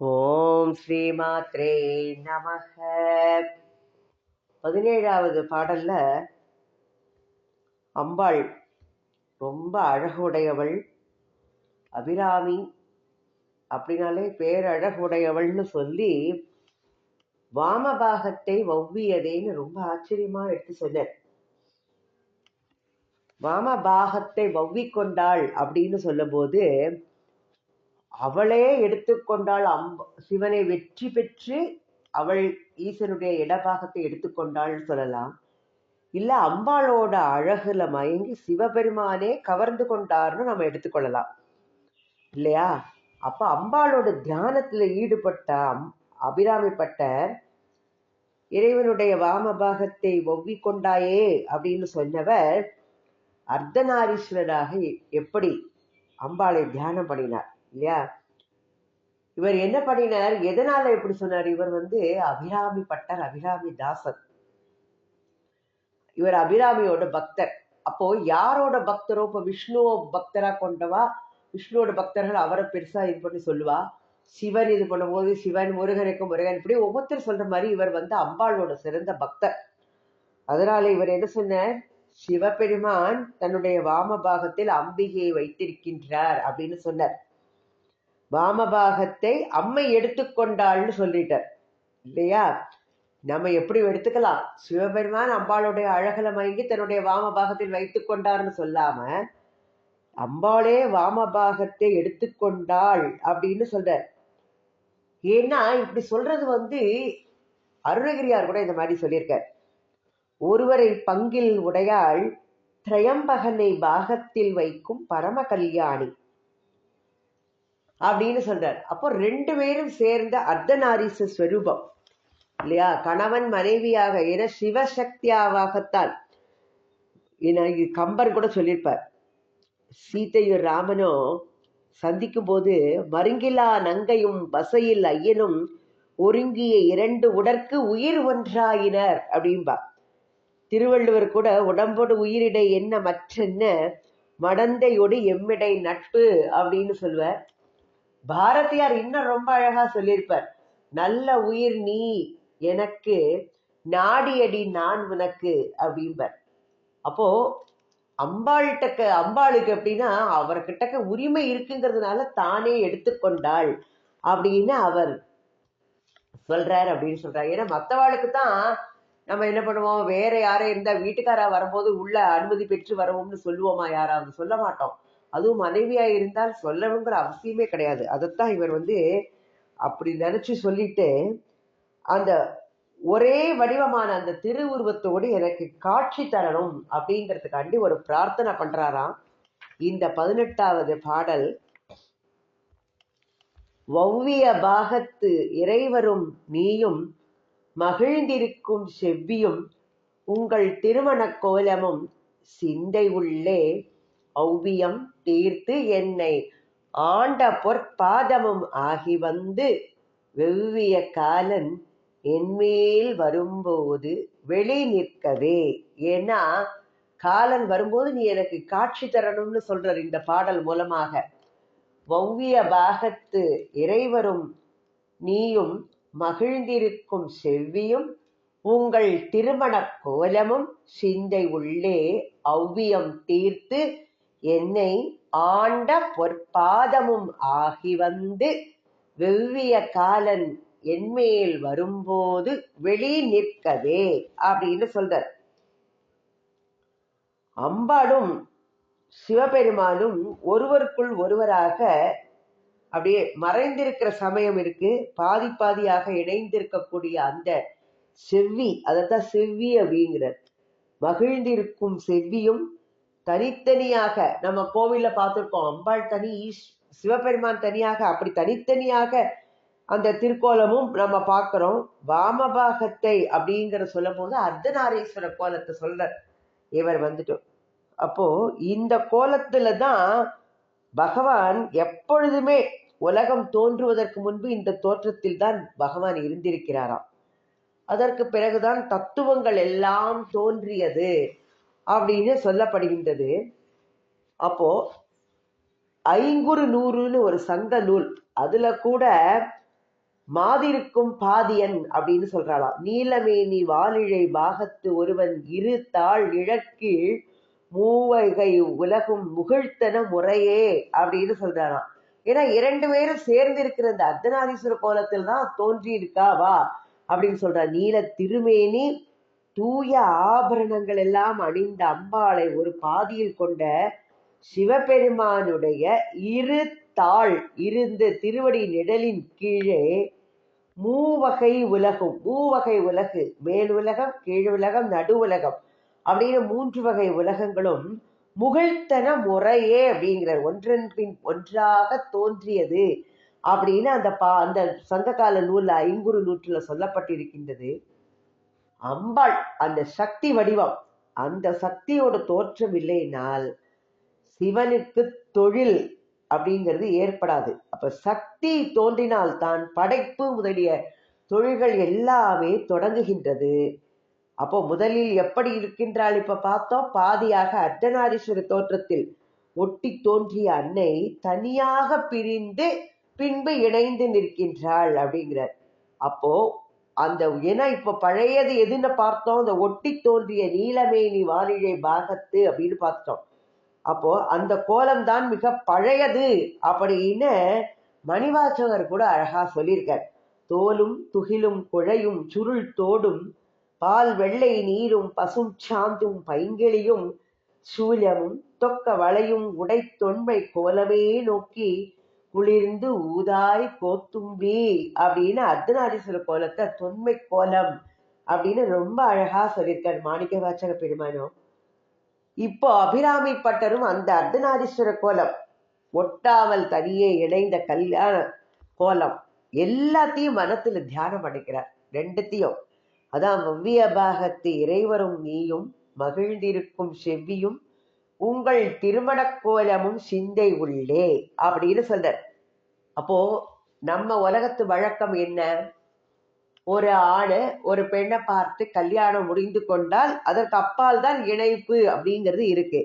ஓம் ஸ்ரீமாத்ரே நமக. பதினேழாவது பாடல்ல அம்பாள் ரொம்ப அழகுடையவள் அபிராமி அப்படின்னாலே பேரழகுடையவள்னு சொல்லி வாமபாகத்தை வவ்வியதேன்னு ரொம்ப ஆச்சரியமா எடுத்து சொன்னார். வாமபாகத்தை வவ்விக்கொண்டாள் அப்படின்னு சொல்லும்போது அவளே எடுத்துக்கொண்டாள் அம்ப சிவனை வெற்றி பெற்று அவள் ஈசனுடைய இடபாகத்தை எடுத்துக்கொண்டாள் சொல்லலாம். இல்ல அம்பாளோட அழகுல மயங்கி சிவபெருமானே கவர்ந்து கொண்டார்னு நம்ம எடுத்துக்கொள்ளலாம். இல்லையா? அப்ப அம்பாளோட தியானத்துல ஈடுபட்ட அபிராமிப்பட்ட இறைவனுடைய வாமபாகத்தை பாகத்தை கொண்டாயே அப்படின்னு சொன்னவர் அர்த்தநாரீஸ்வரராக எப்படி அம்பாளை தியானம் பண்ணினார். இல்லையா? இவர் என்ன பண்ணினார்? எதனால எப்படி சொன்னார்? இவர் வந்து அபிராமி பட்டர் அபிராமி தாசன். இவர் அபிராமியோட பக்தர். அப்போ யாரோட பக்தரோ? இப்போ விஷ்ணுவோ பக்தரா கொண்டவா? விஷ்ணுவோட பக்தர்கள் அவரை பெருசா இது பண்ணி சொல்லுவா. சிவன் இது பண்ணும்போது சிவன் முருகனுக்கு முருகன். இப்படி ஒவ்வொருத்தர் சொல்ற மாதிரி இவர் வந்து அம்பாளோட சிறந்த பக்தர். அதனால இவர் என்ன சொன்னார்? சிவபெருமான் தன்னுடைய வாம பாகத்தில் அம்பிகையை வைத்திருக்கின்றார் அப்படின்னு சொன்னார். வாமபாகத்தை அம்மை எடுத்துக்கொண்டாள்னு சொல்லிட்டார். இல்லையா? நம்ம எப்படி எடுத்துக்கலாம்? சிவபெருமான் அம்பாளுடைய அழகலை மயங்கி தன்னுடைய வாமபாகத்தில் வைத்து கொண்டார்னு சொல்லாம அம்பாளே வாமபாகத்தை எடுத்துக்கொண்டாள் அப்படின்னு சொல்றார். ஏன்னா இப்படி சொல்றது வந்து அருணகிரியார் கூட இந்த மாதிரி சொல்லியிருக்கார். ஒருவரை பங்கில் உடையாள் திரையம்பகனை பாகத்தில் வைக்கும் பரம கல்யாணி. அப்படின்னு சொல்றார். அப்போ ரெண்டு பேரும் சேர்ந்த அர்த்தநாரீச ஸ்வரூபம். இல்லையா? கணவன் மனைவியாக என சிவசக்தியாவாகத்தால் என இது கம்பர் கூட சொல்லியிருப்பார். சீத்தையும் ராமனும் சந்திக்கும் போது மருங்கிலா நங்கையும் வசையில் ஐயனும் ஒருங்கிய இரண்டு உடற்கு உயிர் ஒன்றாயினர் அப்படின்பா திருவள்ளுவர் கூட உடம்போடு உயிரிடை என்ன மற்றென்ன? மடந்தையோடு எம்மிடை நட்பு அப்படின்னு சொல்லுவார் பாரதியார் இன்னும் ரொம்ப அழகா சொல்லியிருப்பார். நல்ல உயிர் நீ எனக்கு நாடியடி நான் உனக்கு அப்படிம்பார். அப்போ அம்பாள்கிட்ட அம்பாளுக்கு அப்படின்னா அவர்கிட்ட உரிமை இருக்குங்கிறதுனால தானே எடுத்துக்கொண்டாள் அப்படின்னு அவர் சொல்றாரு அப்படின்னு சொல்றாரு. ஏன்னா மற்றவாளுக்கு தான் நம்ம என்ன பண்ணுவோம் வேற யாரே இருந்தா வீட்டுக்காரா வரும்போது உள்ள அனுமதி பெற்று வருவோம்னு சொல்லுவோமா யாராவது? சொல்ல மாட்டோம். அதுவும் மனைவியா இருந்தால் சொல்லணுங்கிற அவசியமே கிடையாது. அதைத்தான் இவர் வந்து அப்படி நினைச்சு சொல்லிட்டு அந்த ஒரே வடிவமான அந்த திருவுருவத்தோடு எனக்கு காட்சி தரணும் அப்படிங்கிறதுக்காண்டி ஒரு பிரார்த்தனை பண்றாராம். இந்த பதினெட்டாவது பாடல் வௌவிய பாகத்து இறைவரும் நீயும் மகிழ்ந்திருக்கும் செவ்வியும் உங்கள் திருமணக் கோலமும் சிந்தை உள்ளே ஔவியம் தீர்த்து என்னை ஆண்ட பொற்பாதமும் ஆகி வந்து வெவ்விய காலன் என்மேல் வரும்போது வெளி நிற்கவே. ஏன்னா காலன் வரும்போது நீ எனக்கு காட்சி தரணும்னு சொல்றார் இந்த பாடல் மூலமாக. வௌவிய பாகத்து இறைவரும் நீயும் மகிழ்ந்திருக்கும் செவ்வியும் உங்கள் திருமண கோலமும் சிந்தை உள்ளே ஔவியம் தீர்த்து என்னை ஆண்ட பொற்பாதமும் ஆகி வந்து வெவ்விய காலன் என்மேல் வரும்போது வெளி நிற்கவே அப்படின்னு சொல்றார். அம்பாளும் சிவபெருமானும் ஒருவருக்குள் ஒருவராக அப்படியே மறைந்திருக்கிற சமயம் இருக்கு. பாதி பாதியாக இணைந்திருக்கக்கூடிய அந்த செவ்வி அதைத்தான் செவ்வி அப்படிங்கிறார். மகிழ்ந்திருக்கும் செவ்வியும் தனித்தனியாக நம்ம கோவில்ல பார்த்துருக்கோம். அம்பாள் தனி சிவபெருமான் தனியாக அப்படி தனித்தனியாக அந்த திருக்கோலமும் நம்ம பார்க்கிறோம். வாமபாகத்தை அப்படிங்கிற சொல்லும் போது அர்த்தநாரீஸ்வர கோலத்தை சொல்ற இவர் வந்துட்டு. அப்போ இந்த கோலத்துல தான் பகவான் எப்பொழுதுமே உலகம் தோன்றுவதற்கு முன்பு இந்த தோற்றத்தில் தான் பகவான் இருந்திருக்கிறாராம். அதற்கு பிறகுதான் தத்துவங்கள் எல்லாம் தோன்றியது. அப்படின்னு சொல்லப்படுகின்றது. அப்போ ஐங்குறு நூறுன்னு ஒரு சங்க நூல். அதுல கூட மாதிருக்கும் பாதியன் அப்படின்னு சொல்றாளாம் நீலமேனி வாலிழை பாகத்து ஒருவன் இரு தாள் இழக்கீழ் மூவகை உலகும் முகிழ்த்தன முறையே அப்படின்னு சொல்றாராம் ஏன்னா இரண்டு பேரும் சேர்ந்து இருக்கிற இந்த அர்த்தநாதீஸ்வர கோலத்தில் தான் தோன்றி இருக்கா வா அப்படின்னு சொல்றா. நீல திருமேனி தூய ஆபரணங்கள் எல்லாம் அணிந்த அம்பாளை ஒரு பாதியில் கொண்ட சிவபெருமானுடைய இரு தாள் இருந்த திருவடி நிழலின் கீழே மூவகை உலகம். மூவகை உலகு. மேல் உலகம் கீழ் உலகம் நடு உலகம் அப்படின்னு மூன்று வகை உலகங்களும் முகழ்த்தன முறையே அப்படிங்கிற ஒன்றன் பின் ஒன்றாக தோன்றியது அப்படின்னு அந்த பா அந்த சங்ககால நூல்ல ஐங்குறு நூற்றுல சொல்லப்பட்டிருக்கின்றது. அம்பாள் அந்த சக்தி வடிவம் அந்த சக்தியோட தோற்றம் இல்லைனால் சிவனுக்கு தொழில் அப்படிங்கிறது ஏற்படாது. அப்ப சக்தி தோன்றினால் தான் படைப்பு முதலிய தொழில்கள் எல்லாமே தொடங்குகின்றது. அப்போ முதலில் எப்படி இருக்கின்றாள் இப்ப பார்த்தோம். பாதியாக அர்த்தநாரீஸ்வர தோற்றத்தில் ஒட்டி தோன்றிய அன்னை தனியாக பிரிந்து பின்பு இணைந்து நிற்கின்றாள் அப்படிங்கிறார். அப்போ அந்த ஏன்னா இப்ப பழையது எதுன்னு பார்த்தோம் அந்த ஒட்டி தோன்றிய நீலமேனி வானிலை பாகத்து அப்படின்னு பார்த்தோம் அப்போ அந்த கோலம் தான் மிக பழையது அப்படின்னு மணிவாசகர் கூட அழகா சொல்லியிருக்கார். தோலும் துகிலும் குழையும் சுருள் தோடும் பால் வெள்ளை நீரும் பசும் சாந்தும் பைங்கிளியும் சூலமும் தொக்க வளையும் உடை தொன்மை கோலமே நோக்கி குளிர்ந்து ஊதாய் கோத்தும்பி அப்படின்னு அர்த்தநாரீஸ்வர கோலத்தை தொன்மை கோலம் அப்படின்னு ரொம்ப அழகா சொல்லியிருக்காரு மாணிக்க வாச்சக பெருமானம் இப்போ அபிராமி பட்டரும் அந்த அர்த்தநாரீஸ்வர கோலம் ஒட்டாமல் தனியே இணைந்த கல்யாண கோலம் எல்லாத்தையும் மனத்துல தியானம் பண்ணிக்கிறார் ரெண்டுத்தையும். அதான் வவ்விய பாகத்து இறைவரும் நீயும் மகிழ்ந்திருக்கும் செவ்வியும் உங்கள் திருமணக் கோலமும் சிந்தை உள்ளே அப்படின்னு சொல்றார். அப்போ நம்ம உலகத்து வழக்கம் என்ன? ஒரு ஆணை ஒரு பெண்ணை பார்த்து கல்யாணம் முடிந்து கொண்டால் அதற்கு அப்பால் தான் இணைப்பு அப்படிங்கிறது இருக்கு.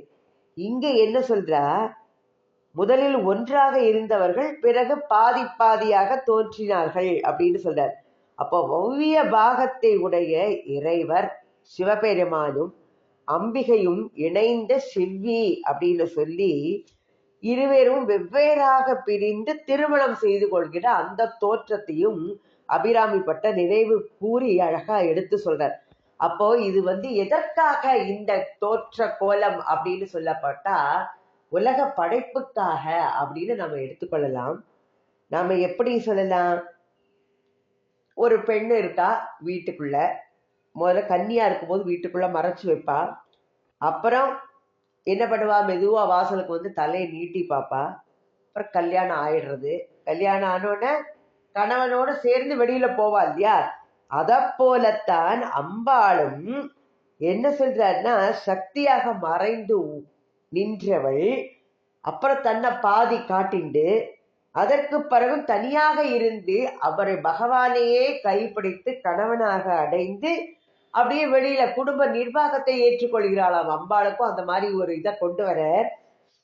இங்க என்ன சொல்றா? முதலில் ஒன்றாக இருந்தவர்கள் பிறகு பாதி பாதியாக தோன்றினார்கள் அப்படின்னு சொல்றார். அப்போ ஒவ்விய பாகத்தை உடைய இறைவர் சிவபெருமானும் அம்பிகையும் இணைந்த செவ்வி அப்படின்னு சொல்லி இருவரும் வெவ்வேறாக பிரிந்து திருமணம் செய்து கொள்கிற அந்த தோற்றத்தையும் அபிராமிப்பட்ட நினைவு கூறி அழகா எடுத்து சொல்றார். அப்போ இது வந்து எதற்காக இந்த தோற்ற கோலம் அப்படின்னு சொல்லப்பட்டா உலக படைப்புக்காக அப்படின்னு நம்ம எடுத்துக்கொள்ளலாம். நாம எப்படி சொல்லலாம்? ஒரு பெண் இருக்கா வீட்டுக்குள்ள முதல்ல கன்னியா இருக்கும்போது வீட்டுக்குள்ள மறைச்சு வைப்பா. அப்புறம் என்ன பண்ணுவா? மெதுவா வாசலுக்கு வந்து தலையை நீட்டி பாப்பா அப்புறம் கல்யாணம் ஆயிடுறது. கல்யாணம் ஆனோடனே கணவனோட சேர்ந்து வெளியில போவா இல்லையா? அத போலத்தான் அம்பாளும் என்ன சொல்றாருன்னா சக்தியாக மறைந்து நின்றவள் அப்புறம் தன்னை பாதி காட்டிண்டு அதற்கு பிறகு தனியாக இருந்து அவரை பகவானையே கைப்பிடித்து கணவனாக அடைந்து அப்படியே வெளியில குடும்ப நிர்வாகத்தை ஏற்றுக்கொள்கிறாளாம். அம்பாளுக்கும் அந்த மாதிரி ஒரு இதை கொண்டு வர.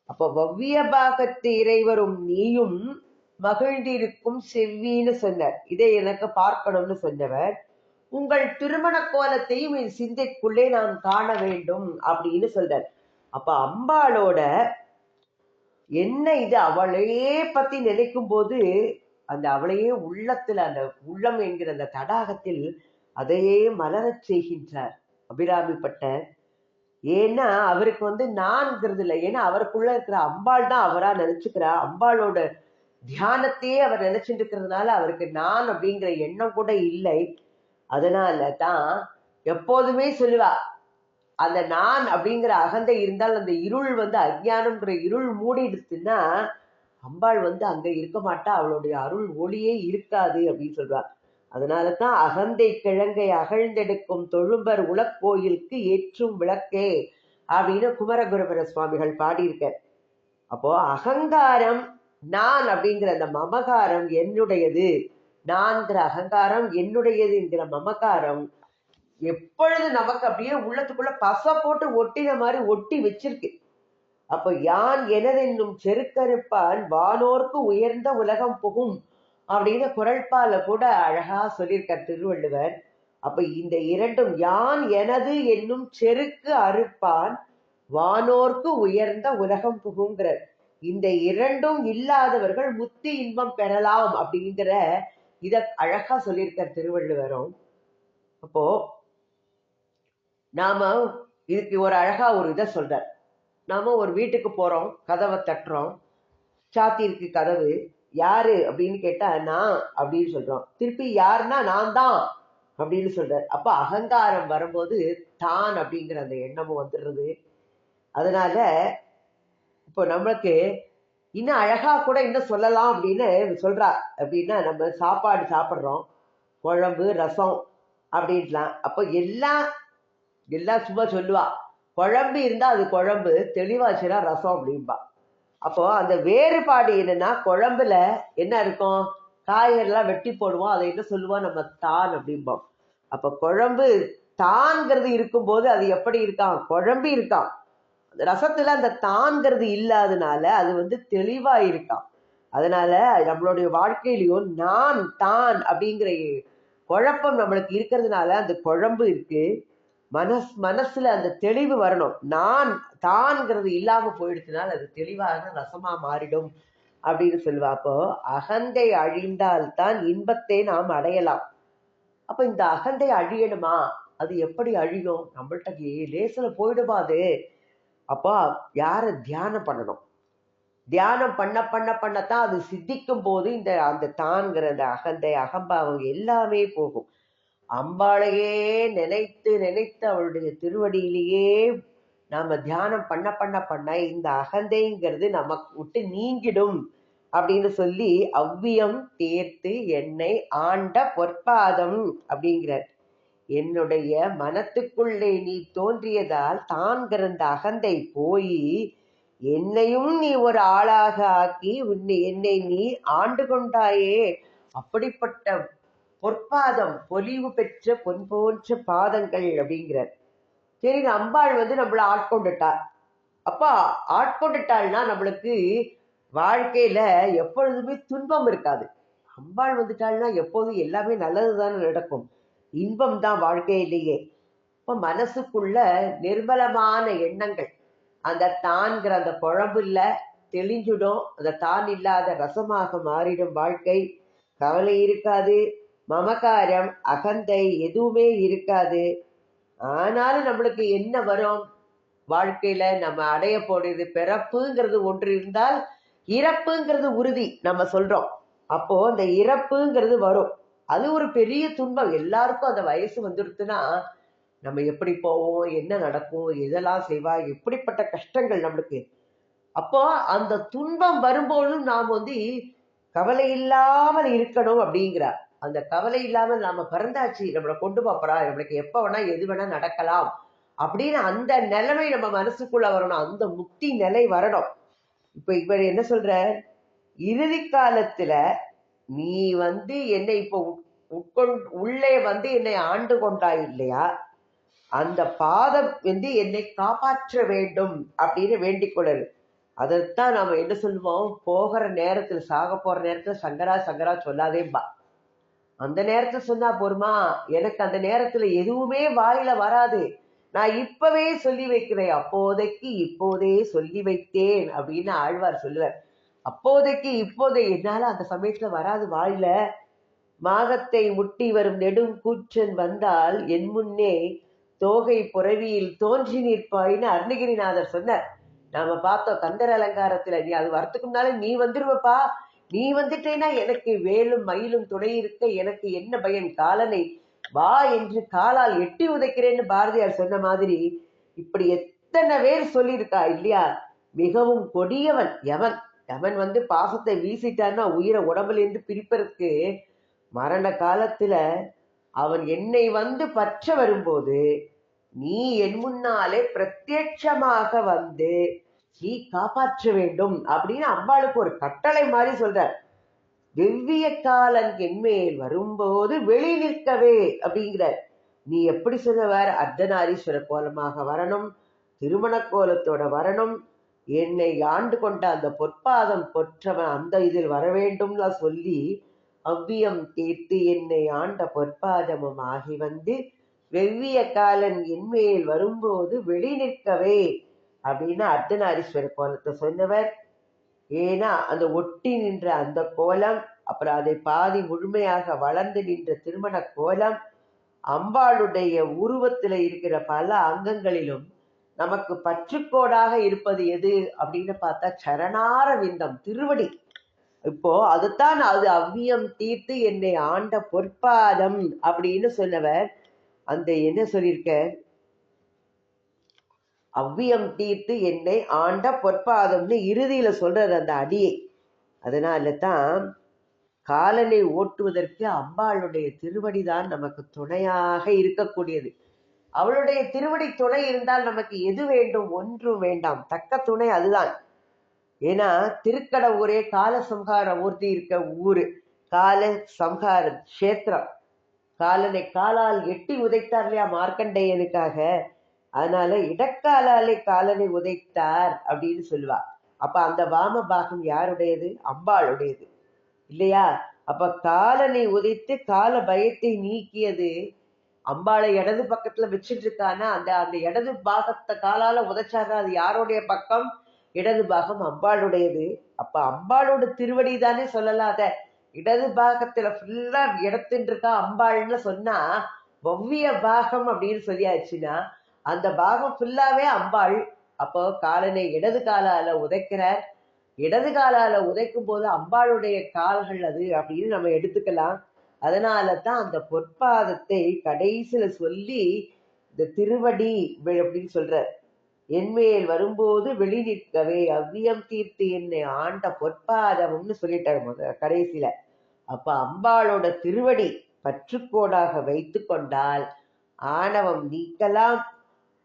அப்போ வவ்விய பாகத்து இறைவரும் நீயும் மகிழ்ந்திருக்கும் செவ்வின்னு சொன்னார். இதை எனக்கு பார்க்கணும்னு சொன்னவர். உங்கள் திருமண கோலத்தையும் என் சிந்தைக்குள்ளே நான் காண வேண்டும் அப்படின்னு சொல்றார். அப்ப அம்பாளோட என்ன இது? அவளையே பத்தி நினைக்கும் போது அந்த அவளையே உள்ளத்துல அந்த உள்ளம் என்கிற அந்த தடாகத்தில் அதையே மலரச் செய்கின்றார். அபிராமிப்பட்டர் ஏன்னா அவருக்கு வந்து நான்ங்கிறது இல்லை. ஏன்னா அவருக்குள்ள இருக்கிற அம்பாள் தான் அவரா நினைச்சுக்கிறா. அம்பாளோட தியானத்தையே அவர் நினைச்சிட்டு இருக்கிறதுனால அவருக்கு நான் அப்படிங்கிற எண்ணம் கூட இல்லை. அதனால தான் எப்போதுமே சொல்லுவா அந்த நான் அப்படிங்கிற அகந்தை இருந்தால் அந்த இருள் வந்து அஜ்ஞானம்ங்கிற இருள் மூடிடுச்சுன்னா அம்பாள் வந்து அங்க இருக்க மாட்டா. அவளுடைய அருள் ஒளியே இருக்காது அப்படின்னு சொல்றா அதனால தான் அகந்தை கிழங்கை அகழ்ந்தெடுக்கும் தொழும்பர் உலக்கோயிலுக்கு ஏற்றும் விளக்கே அப்படின்னு குமரகுருபர சுவாமிகள் பாடியிருக்க அப்போ அகங்காரம் நான் அப்படிங்கிற அந்த மமகாரம் என்னுடையது? நான்கிற அகங்காரம் என்னுடையது என்கிற மமகாரம் எப்பொழுது நமக்கு அப்படியே உள்ளத்துக்குள்ள பச போட்டு ஒட்டின மாதிரி ஒட்டி வச்சிருக்கு. அப்போ யான் எனதென்னும் செருக்கருப்பான் வானோர்க்கு உயர்ந்த உலகம் புகும். அப்படின்னு குரல்பால கூட அழகா சொல்லியிருக்கார் திருவள்ளுவர். அப்ப இந்த இரண்டும் யான் எனது என்னும் செருக்கு அறுப்பான் வானோர்க்கு உயர்ந்த உலகம் புகுங்கிறார். இந்த இரண்டும் இல்லாதவர்கள் முத்தி இன்பம் பெறலாம் அப்படிங்கிற இத அழகா சொல்லியிருக்கார் திருவள்ளுவரும். அப்போ நாம இதுக்கு ஒரு அழகா ஒரு இதை சொல்றார். நாம ஒரு வீட்டுக்கு போறோம் கதவை தட்டுறோம். சாத்தி இருக்கு கதவு. யாரு அப்படின்னு கேட்டா நான் அப்படின்னு சொல்றோம். திருப்பி யாருன்னா நான் தான் அப்படின்னு சொல்றாரு. அப்ப அகங்காரம் வரும்போது தான் அப்படிங்கிற அந்த எண்ணமும் வந்துடுறது. அதனால இப்போ நம்மளுக்கு இன்னும் அழகா கூட இன்னும் சொல்லலாம் அப்படின்னு சொல்றா. அப்படின்னா நம்ம சாப்பாடு சாப்பிட்றோம். குழம்பு ரசம் அப்படின்லாம் அப்போ எல்லாம் எல்லாம் சும்மா சொல்லுவா. குழம்பு இருந்தா அது குழம்பு தெளிவாச்சுன்னா ரசம் அப்படின்பா அப்போ அந்த வேறுபாடு என்னன்னா குழம்புல என்ன இருக்கும்? காய்கறிலாம் வெட்டி போடுவோம் அதை என்ன சொல்லுவோம்? நம்ம தான் அப்படிம்போம். அப்ப குழம்பு தான்கிறது இருக்கும்போது அது எப்படி இருக்கான் குழம்பு இருக்கான் அந்த ரசத்துல அந்த தான்கிறது இல்லாதனால அது வந்து தெளிவா இருக்கான் அதனால நம்மளுடைய வாழ்க்கையிலையும் நான் தான் அப்படிங்கிற குழப்பம் நம்மளுக்கு இருக்கிறதுனால அந்த குழம்பு இருக்கு. மனஸ் மனசுல அந்த தெளிவு வரணும். நான் தான்ங்கிறது இல்லாம போயிடுச்சுனால அது தெளிவாக ரசமா மாறிடும் அப்படின்னு சொல்லுவா. அப்போ அகந்தை அழிந்தால்தான் இன்பத்தை நாம் அடையலாம். அப்ப இந்த அகந்தை அழியணுமா? அது எப்படி அழியும்? நம்மள்ட்ட லேசில் லேசுல போயிடுமா அது? அப்போ யார தியானம் பண்ணணும்? தியானம் பண்ண பண்ண பண்ணத்தான் அது சித்திக்கும் போது இந்த அந்த தான்கிற அந்த அகந்தை அகம்பாவம் எல்லாமே போகும். அம்பாளையே நினைத்து நினைத்து அவளுடைய திருவடியிலேயே நாம தியானம் பண்ண பண்ண பண்ண இந்த அகந்தைங்கிறது நமக்கு விட்டு நீங்கிடும் அப்படின்னு சொல்லி அவ்வியம் தேர்த்து என்னை ஆண்ட பொற்பாதம் அப்படிங்கிறார். என்னுடைய மனத்துக்குள்ளே நீ தோன்றியதால் தான் அந்த அகந்தை போய் என்னையும் நீ ஒரு ஆளாக ஆக்கி உன்னை என்னை நீ ஆண்டு கொண்டாயே. அப்படிப்பட்ட பொற்பாதம் பொலிவு பெற்ற பொன் போன்ற பாதங்கள் அப்படிங்கிறார். சரி இந்த அம்பாள் வந்து நம்மளை ஆட்கொண்டுட்டா. அப்பா ஆட்கொண்டுட்டாள்னா நம்மளுக்கு வாழ்க்கையில எப்பொழுதுமே துன்பம் இருக்காது. அம்பாள் வந்துட்டாள்னா எப்போதும் எல்லாமே நல்லதுதான் நடக்கும். இன்பம் தான் வாழ்க்கையிலேயே. இப்போ மனசுக்குள்ள நிர்மலமான எண்ணங்கள். அந்த தான்கிற அந்த குழம்பு இல்லை தெளிஞ்சிடும். அந்த தான் இல்லாத ரசமாக மாறிடும் வாழ்க்கை. கவலை இருக்காது. மமகாரம் அகந்தை எதுவுமே இருக்காது. ஆனாலும் நம்மளுக்கு என்ன வரும்? வாழ்க்கையில நம்ம அடைய போடுறது பிறப்புங்கிறது ஒன்று இருந்தால் இறப்புங்கிறது உறுதி நம்ம சொல்றோம். அப்போ அந்த இறப்புங்கிறது வரும். அது ஒரு பெரிய துன்பம். எல்லாருக்கும் அந்த வயசு வந்துடுத்துன்னா நம்ம எப்படி போவோம்? என்ன நடக்கும்? எதெல்லாம் செய்வா? எப்படிப்பட்ட கஷ்டங்கள் நம்மளுக்கு? அப்போ அந்த துன்பம் வரும்போதும் நாம் வந்து கவலை இல்லாமல் இருக்கணும் அப்படிங்கிறார். அந்த கவலை இல்லாமல் நாம பிறந்தாச்சு நம்மளை கொண்டு போறா நம்மளுக்கு எப்ப வேணா எது வேணா நடக்கலாம் அப்படின்னு அந்த நிலைமை நம்ம மனசுக்குள்ள வரணும். அந்த முக்தி நிலை வரணும். இப்ப இவர் என்ன சொல்ற இறுதி காலத்துல நீ வந்து என்னை இப்போ உட்- உட்கொண்டு உள்ளே வந்து என்னை ஆண்டு கொண்டாய் இல்லையா? அந்த பாதம் வந்து என்னை காப்பாற்ற வேண்டும் அப்படின்னு வேண்டிக் கொள்ளல். அதைத்தான் நாம என்ன சொல்லுவோம்? போகிற நேரத்தில் சாக போற நேரத்துல சங்கரா சங்கரா சொல்லாதேம்பா. அந்த நேரத்துல சொன்னா போருமா? எனக்கு அந்த நேரத்துல எதுவுமே வாயில வராது. நான் இப்பவே சொல்லி வைக்கிறேன். அப்போதைக்கு இப்போதே சொல்லி வைத்தேன் அப்படின்னு ஆழ்வார் சொல்லுவார். அப்போதைக்கு இப்போதை என்னால அந்த சமயத்துல வராது வாயில. மாகத்தை முட்டி வரும் நெடும் கூற்றன் வந்தால் என் முன்னே தோகை புறவியில் தோன்றி நிற்பாயின்னு அருணகிரிநாதர் சொன்னார். நாம பார்த்தோம் கந்தர் அலங்காரத்துல. நீ அது வரத்துக்கு முன்னாலே நீ வந்துருவப்பா. நீ வந்துட்டேனா? எனக்கு வேலும் மயிலும் துணை இருக்க எனக்கு என்ன பயன்? காலனை வா என்று காலால் எட்டி உதைக்கிறேன்னு பாரதியார் சொன்ன மாதிரி இப்படி எத்தனை பேர் சொல்லியிருக்கா இல்லையா? மிகவும் கொடியவன் எவன் எவன் வந்து பாசத்தை வீசிட்டான்னா உயிரை உடம்புல இருந்து பிரிப்பதற்கு மரண காலத்துல அவன் என்னை வந்து பற்ற வரும்போது நீ என் முன்னாலே பிரத்யட்சமாக வந்து நீ காப்பாற்ற வேண்டும் அப்படின்னு அம்பாளுக்கு ஒரு கட்டளை மாதிரி சொல்றார். வெவ்விய காலன் என்மேல் வரும்போது வெளி நிற்கவே அப்படிங்கிறார். நீ எப்படி சொன்னவர் அர்த்தநாரீஸ்வர கோலமாக வரணும் திருமண கோலத்தோட வரணும் என்னை ஆண்டு கொண்ட அந்த பொற்பாதம் பொற்றவன் அந்த இதில் வர வேண்டும்லாம் சொல்லி அவ்வியம் தீர்த்து என்னை ஆண்ட பொற்பாதமும் ஆகி வந்து வெவ்விய காலன் என்மேல் வரும்போது வெளி நிற்கவே அப்படின்னு அர்த்தநாரீஸ்வர கோலத்தை சொன்னவர். ஏன்னா அந்த ஒட்டி நின்ற அந்த கோலம் அப்புறம் அதை பாதி முழுமையாக வளர்ந்து நின்ற திருமண கோலம் அம்பாளுடைய உருவத்தில் இருக்கிற பல அங்கங்களிலும் நமக்கு பற்றுக்கோடாக இருப்பது எது அப்படின்னு பார்த்தா சரணார விந்தம் திருவடி. இப்போ அதுதான் அது அவ்வியம் தீர்த்து என்னை ஆண்ட பொற்பாதம் அப்படின்னு சொன்னவர். அந்த என்ன சொல்லியிருக்க அவ்வியம் தீர்த்து என்னை ஆண்ட பொற்பாதம்னு இறுதியில் சொல்கிறது அந்த அடியை. அதனால தான் காலனை ஓட்டுவதற்கு அம்பாளுடைய திருவடி தான் நமக்கு துணையாக இருக்கக்கூடியது. அவளுடைய திருவடி துணை இருந்தால் நமக்கு எது வேண்டும்? ஒன்றும் வேண்டாம். தக்க துணை அதுதான். ஏன்னா திருக்கடவுரே கால சம்ஹார மூர்த்தி இருக்க ஊரு. கால சம்ஹார கஷேத்திரம். காலனை காலால் எட்டி உதைத்தார் இல்லையா மார்க்கண்டேயனுக்காக? அதனால இடக்காலாலே காலனை உதைத்தார் அப்படின்னு சொல்லுவா. அப்ப அந்த வாம பாகம் யாருடையது? அம்பாளுடையது. இல்லையா? அப்ப காலனை உதைத்து கால பயத்தை நீக்கியது அம்பாளை இடது பக்கத்துல வச்சுட்டு இருக்கானா அந்த அந்த இடது பாகத்தை காலால உதைச்சாரா? அது யாருடைய பக்கம்? இடது பாகம் அம்பாளுடையது. அப்ப அம்பாளோட திருவடி தானே சொல்லலாம் இடது பாகத்துல ஃபுல்லா இடத்துட்டு இருக்கா அம்பாள்னு சொன்னா ஒவ்விய பாகம் அப்படின்னு சொல்லியாச்சுன்னா அந்த பாகம் ஃபுல்லாவே அம்பாள். அப்போ காலனை இடது காலால உதைக்கிறார். இடது காலால உதைக்கும் போது அம்பாளுடைய கால்கள் அது அப்படின்னு நம்ம எடுத்துக்கலாம். அதனால தான் அந்த பொற்பாதத்தை கடைசியில சொல்லி இந்த திருவடி அப்படின்னு சொல்ற என்மேல் வரும்போது வெளி நிற்கவே அவ்வியம் தீர்த்து என்னை ஆண்ட பொற்பாதம்னு சொல்லிட்டாரு முத கடைசியில. அப்ப அம்பாளோட திருவடி பற்றுக்கோடாக வைத்து கொண்டால் ஆணவம் நீக்கலாம்.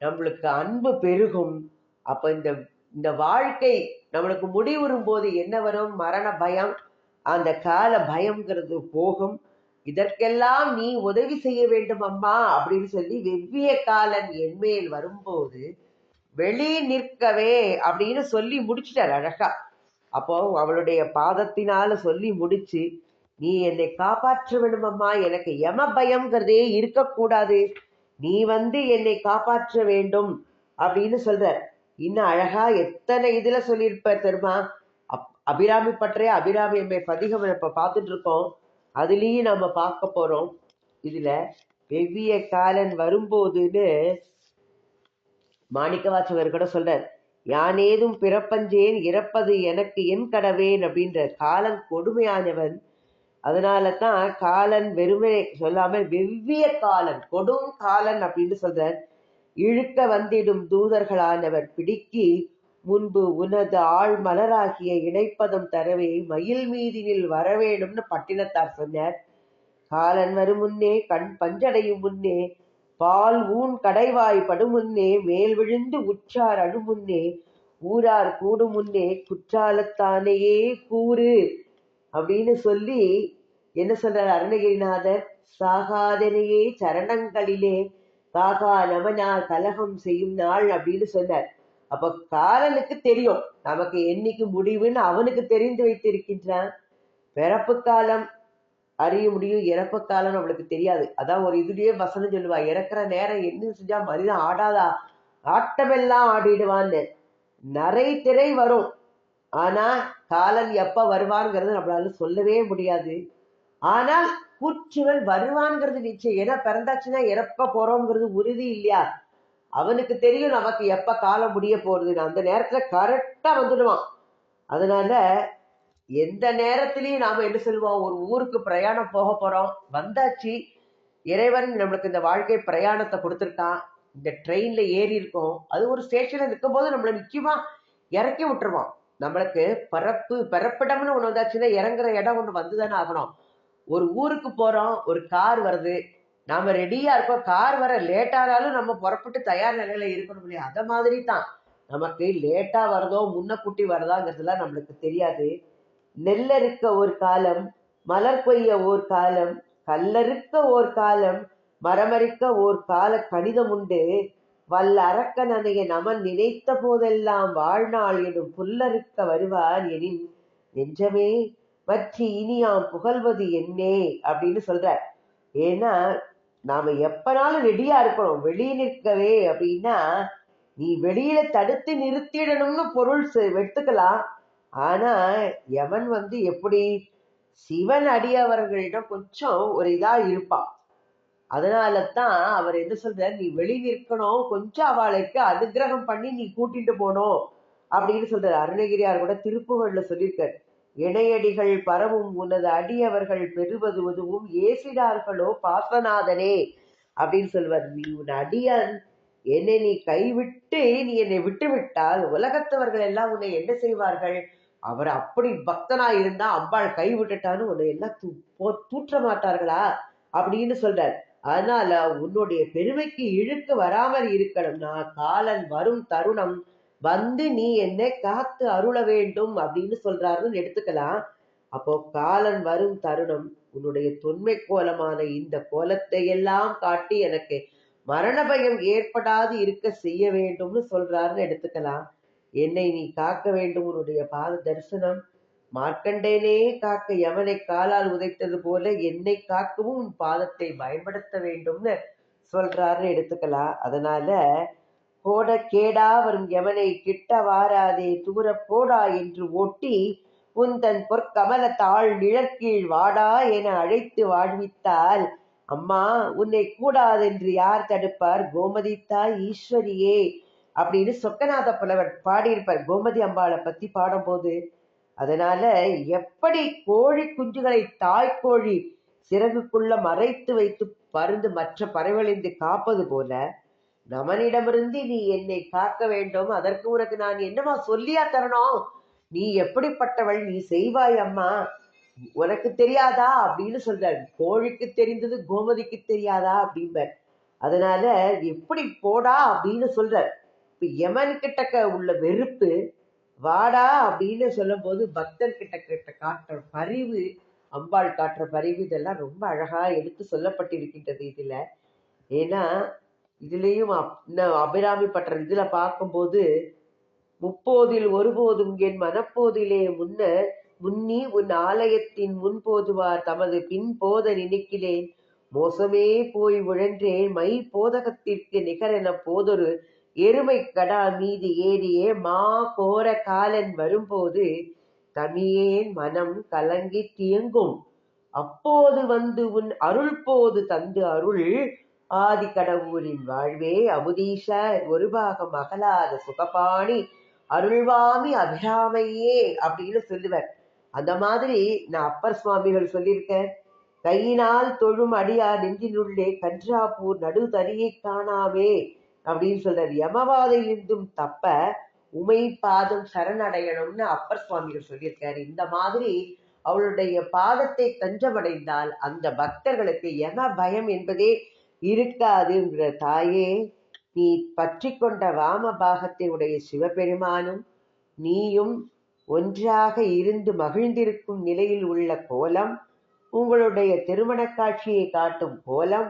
நம்மளுக்கு அன்பு பெருகும். அப்ப இந்த இந்த வாழ்க்கை நம்மளுக்கு முடிவுறும் போது என்ன வரும்? மரண பயம். அந்த கால பயம்ங்கிறது போகும். இதற்கெல்லாம் நீ உதவி செய்ய வேண்டும் அம்மா அப்படின்னு சொல்லி வெவ்விய காலன் என்மேல் வரும்போது வெளி நிற்கவே அப்படின்னு சொல்லி முடிச்சிட்டார் அழகா. அப்போ அவளுடைய பாதத்தினால சொல்லி முடிச்சு நீ என்னை காப்பாற்ற வேணுமம்மா அம்மா எனக்கு யம பயம்ங்கிறதே இருக்கக்கூடாது. நீ வந்து என்னை காப்பாற்ற வேண்டும் அப்படின்னு சொல்ற இன்னும் அழகா எத்தனை இதுல சொல்லியிருப்ப தெரியுமா? அப் அபிராமி பற்றிய அபிராமி அம்மை பதிகம் இப்ப பார்த்துட்டு இருக்கோம். அதுலேயும் நம்ம பார்க்க போறோம். இதுல வெவ்விய காலன் வரும்போதுன்னு மாணிக்கவாசகர் கூட சொல்றார். யானேதும் பிறப்பஞ்சேன் இறப்பது எனக்கு என் கடவேன் அப்படின்ற காலம் கொடுமையானவன் அதனால தான் காலன் வெறுமை சொல்லாமல் வெவ்விய காலன் கொடும் காலன் அப்படின்னு சொல்றார். இழுக்க வந்திடும் தூதர்களானவர் பிடிக்கி முன்பு உனது ஆள் மலராகிய இணைப்பதம் தரவே மயில் மீதினில் வரவேணும்னு பட்டினத்தார் சொன்னார். காலன் வரும் முன்னே கண் பஞ்சடையும் முன்னே பால் ஊன் கடைவாய்படும் முன்னே மேல் விழுந்து உற்றார் அழுமுன்னே ஊரார் கூடும் முன்னே குற்றாலத்தானையே கூறு. அப்படின்னு சொல்லி என்ன சொல்றார் அருணகிரிநாதர்? சாகாதனையே சரணங்களிலே காகா நமனா கலகம் செய்யும் நாள் அப்படின்னு சொன்னார். அப்ப காலனுக்கு தெரியும். நமக்கு என்னைக்கு முடிவுன்னு அவனுக்கு தெரிந்து வைத்திருக்கின்றான். பிறப்பு காலம் அறிய முடியும். இறப்பு காலம் நம்மளுக்கு தெரியாது. அதான் ஒரு இதுலயே வசனம் சொல்லுவா. இறக்குற நேரம் என்ன செஞ்சா மனிதன் ஆடாதா? ஆட்டமெல்லாம் ஆடிடுவான்னு. நிறை திரை வரும். ஆனா காலன் எப்போ வருவான்ங்கிறது நம்மளால சொல்லவே முடியாது. ஆனால் கூற்றுவன் வருவான்ங்கிறது நிச்சயம் ஏன்னா பிறந்தாச்சுன்னா இறப்ப போறோங்கிறது உறுதி இல்லையா? அவனுக்கு தெரியும் நமக்கு எப்ப காலம் முடிய போறதுன்னு அந்த நேரத்துல கரெக்டா வந்துடுவான். அதனால எந்த நேரத்திலையும் நாம என்ன சொல்லுவோம்? ஒரு ஊருக்கு பிரயாணம் போக போறோம். வந்தாச்சு இறைவன் நம்மளுக்கு இந்த வாழ்க்கை பிரயாணத்தை கொடுத்துருக்கான். இந்த ட்ரெயின்ல ஏறி இருக்கோம். அது ஒரு ஸ்டேஷன்ல இருக்கும் போது நம்மள நிச்சயமா இறக்கி விட்டுருவான். நம்மளுக்கு பரப்பு பிறப்பிடம்னு ஒண்ணு வந்தாச்சுன்னா இறங்குற இடம் ஒண்ணு வந்துதானே ஆகணும். ஒரு ஊருக்கு போறோம் ஒரு கார் வருது நாம ரெடியா இருக்கோம் கார் வர லேட் ஆனாலும் நம்ம புறப்பட்டு தயார் நிலையில இருக்கணும் இல்லையா? அத மாதிரி தான் நமக்கு லேட்டா வர்றதோ முன்னக்கூட்டி வருதாங்கிறதுலாம் நம்மளுக்கு தெரியாது. நெல்லறுக்க ஒரு காலம் மலர் கொய்ய ஓர் காலம் கல்லறுக்க ஓர் காலம் மரமரிக்க ஓர் கால கணிதம் உண்டு. வல்ல அரக்கன் நமன் நினைத்த போதெல்லாம் வாழ்நாள் எனும் புல்லறுக்க வருவார் எனின் நெஞ்சமே பற்றி இனியாம் புகழ்வது என்னே அப்படின்னு சொல்றார். ஏன்னா நாம எப்பனாலும் ரெடியா இருக்கணும். வெளியே நிற்கவே அப்படின்னா நீ வெளியில தடுத்து நிறுத்திடணும்னு பொருள் செ- எடுத்துக்கலாம் ஆனா எவன் வந்து எப்படி? சிவன் அடியவர்களிடம் கொஞ்சம் ஒரு இதா இருப்பான். அதனால தான் அவர் என்ன சொல்றார் நீ வெளி நிற்கணும் கொஞ்சம் அவளுக்கு அனுகிரகம் பண்ணி நீ கூட்டிட்டு போகணும் அப்படின்னு சொல்றாரு. அருணகிரியார் கூட திருப்புகள்ல சொல்லியிருக்கார். இணையடிகள் பரவும் உனது அடியவர்கள் பெறுவது உதவும் ஏசிடார்களோ பாசநாதனே அப்படின்னு சொல்வார். நீ உன் அடியான் என்னை நீ கைவிட்டு நீ என்னை விட்டு விட்டால் உலகத்தவர்கள் எல்லாம் உன்னை என்ன செய்வார்கள்? அவர் அப்படி பக்தனா இருந்தா அம்பாள் கை விட்டுட்டான்னு உன்னை எல்லாம் தூ தூற்ற மாட்டார்களா அப்படின்னு சொல்றார். அதனால உன்னுடைய பெருமைக்கு இழுக்கு வராமல் இருக்கணும்னா காலன் வரும் தருணம் வந்து நீ என்னை காத்து அருள வேண்டும் அப்படின்னு சொல்றாருன்னு எடுத்துக்கலாம். அப்போ காலன் வரும் தருணம் உன்னுடைய தொன்மை கோலமான இந்த கோலத்தை எல்லாம் காட்டி எனக்கு மரண பயம் ஏற்படாது இருக்க செய்ய வேண்டும்னு சொல்றாருன்னு எடுத்துக்கலாம். என்னை நீ காக்க வேண்டும் உன்னுடைய பாத தரிசனம். மார்க்கண்டேனே காக்க யமனை காலால் உதைத்தது போல என்னை காக்கவும் உன் பாதத்தை பயன்படுத்த வேண்டும்னு சொல்றாருன்னு எடுத்துக்கலாம். அதனால போட கேடா வரும் யமனை கிட்ட வாராதே தூர போடா என்று ஓட்டி உன் தன் பொற்கமல தாழ் நிழற்கீழ் வாடா என அழைத்து வாழ்வித்தால் அம்மா உன்னை கூடாதென்று யார் தடுப்பார்? கோமதி தாய் ஈஸ்வரியே அப்படின்னு சொக்கநாத புலவர் பாடியிருப்பார். கோமதி அம்பாளை பத்தி பாடும்போது அதனால எப்படி கோழி குஞ்சுகளை தாய்க்கோழி சிறகுக்குள்ள மறைத்து வைத்து பருந்து மற்ற பறவைகளிருந்து காப்பது போல நமனிடமிருந்து நீ என்னை காக்க வேண்டும் அதற்கு உனக்கு நான் என்னமா சொல்லியா தரணும்? நீ எப்படிப்பட்டவள் நீ செய்வாய் அம்மா. உனக்கு தெரியாதா? அப்படின்னு சொல்றாரு. கோழிக்கு தெரிந்தது கோமதிக்கு தெரியாதா? அப்படிம்பார். அதனால எப்படி போடா அப்படின்னு சொல்றார். இப்ப யமன் கிட்டக்க உள்ள வெறுப்பு வாடா அப்படின்னு சொல்லும்போது பக்தர் கிட்ட கிட்ட காட்டுற பரிவு அம்பாள் காட்டுற பரிவு இதெல்லாம் ரொம்ப அழகா எடுத்து சொல்லப்பட்டிருக்கின்றது இதுல. ஏன்னா இதுலேயும் அப்- அபிராமி பற்ற இதுல பார்க்கும்போது முப்போதில் ஒருபோதும் என் மனப்போதிலே முன்ன முன்னி உன் ஆலயத்தின் முன்போதுவார் தமது பின் போத நினைக்கிறேன். மோசமே போய் உழன்றேன் மை போதகத்திற்கு நிகரென போதொரு எருமைக்கடா கடா மீது ஏறியே மா கோர காலன் வரும்போது தமியேன் மனம் கலங்கி தியங்கும். அப்போது வந்து உன் அருள் போது தந்து அருள். ஆதி கடவுளின் வாழ்வே அமுதீஷ ஒரு பாகம் அகலாத சுகபாணி. அருள்வாமி அபிராமையே அப்படின்னு சொல்லுவார். அந்த மாதிரி நான் அப்பர் சுவாமிகள் சொல்லியிருக்கேன். கையினால் தொழும் அடியார் நெஞ்சினுள்ளே கன்றாப்பூர் நடுதறியை காணாமே. அப்படின்னு சொல்றாரு. யமவாதையிலிருந்தும் தப்ப உமை பாதம் சரணடையணும்னு அப்பர் சுவாமிகள் சொல்லியிருக்காரு. இந்த மாதிரி அவளுடைய பாதத்தை தஞ்சமடைந்தால் அந்த பக்தர்களுக்கு யம பயம் என்பதே இருக்காதுங்கிற தாயே நீ பற்றி கொண்ட வாம பாகத்தை உடைய சிவபெருமானும் நீயும் ஒன்றாக இருந்து மகிழ்ந்திருக்கும் நிலையில் உள்ள கோலம் உங்களுடைய திருமணக் காட்சியை காட்டும் கோலம்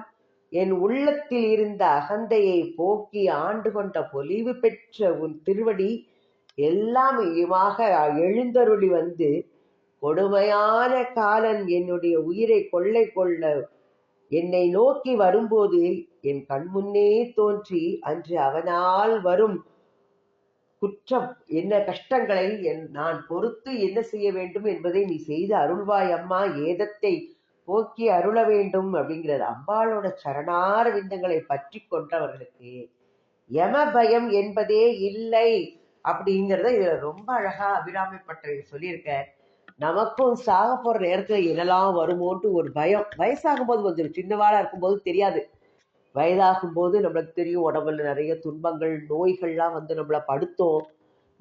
என் உள்ளத்தில் இருந்த அகந்தையை போக்கி ஆண்டு கொண்ட பொலிவு பெற்ற உன் திருவடி எல்லாம் இயமாக எழுந்தருளி வந்து கொடுமையான காலன் என்னுடைய உயிரை கொள்ளை கொள்ள என்னை நோக்கி வரும்போது என் கண்முன்னே தோன்றி அன்று அவனால் வரும் குற்றம் என்ன கஷ்டங்களை என் நான் பொறுத்து என்ன செய்ய வேண்டும் என்பதை நீ செய்து அருள்வாய் அம்மா ஏதத்தை போக்கி அருள வேண்டும் அப்படிங்கிறது அம்பாளோட சரணார விந்தங்களை பற்றி கொண்டவர்களுக்கு யம பயம் என்பதே இல்லை அப்படிங்கிறத இதுல ரொம்ப அழகா அபிராமி பட்டர் சொல்லியிருக்க நமக்கும் சாக போற நேரத்துல என்னெல்லாம் வருமோன்ட்டு ஒரு பயம். வயசாகும் போது வந்துடும் சின்னவாளா இருக்கும்போது தெரியாது. வயதாகும் போது நம்மளுக்கு தெரியும் உடம்புல நிறைய துன்பங்கள் நோய்கள்லாம் வந்து நம்மளை படுத்தும்.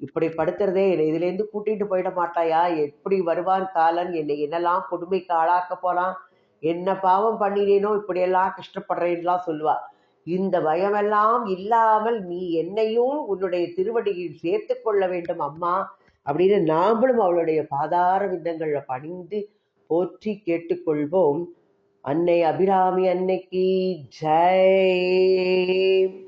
இப்படி படுத்துறதே என்னை இதுலேருந்து கூட்டிட்டு போயிட மாட்டாயா? எப்படி வருவான் காலன்? என்னை என்னெல்லாம் கொடுமைக்கு ஆளாக்க போறான்? என்ன பாவம் பண்ணினேனோ இப்படியெல்லாம் கஷ்டப்படுறேன்லாம் சொல்லுவா. இந்த பயமெல்லாம் இல்லாமல் நீ என்னையும் உன்னுடைய திருவடியில் சேர்த்து கொள்ள வேண்டும் அம்மா அப்படின்னு நாமளும் அவளுடைய பாதார விந்தங்களில் பணிந்து போற்றி கேட்டுக்கொள்வோம். அன்னை அபிராமி அன்னைக்கு ஜெய்.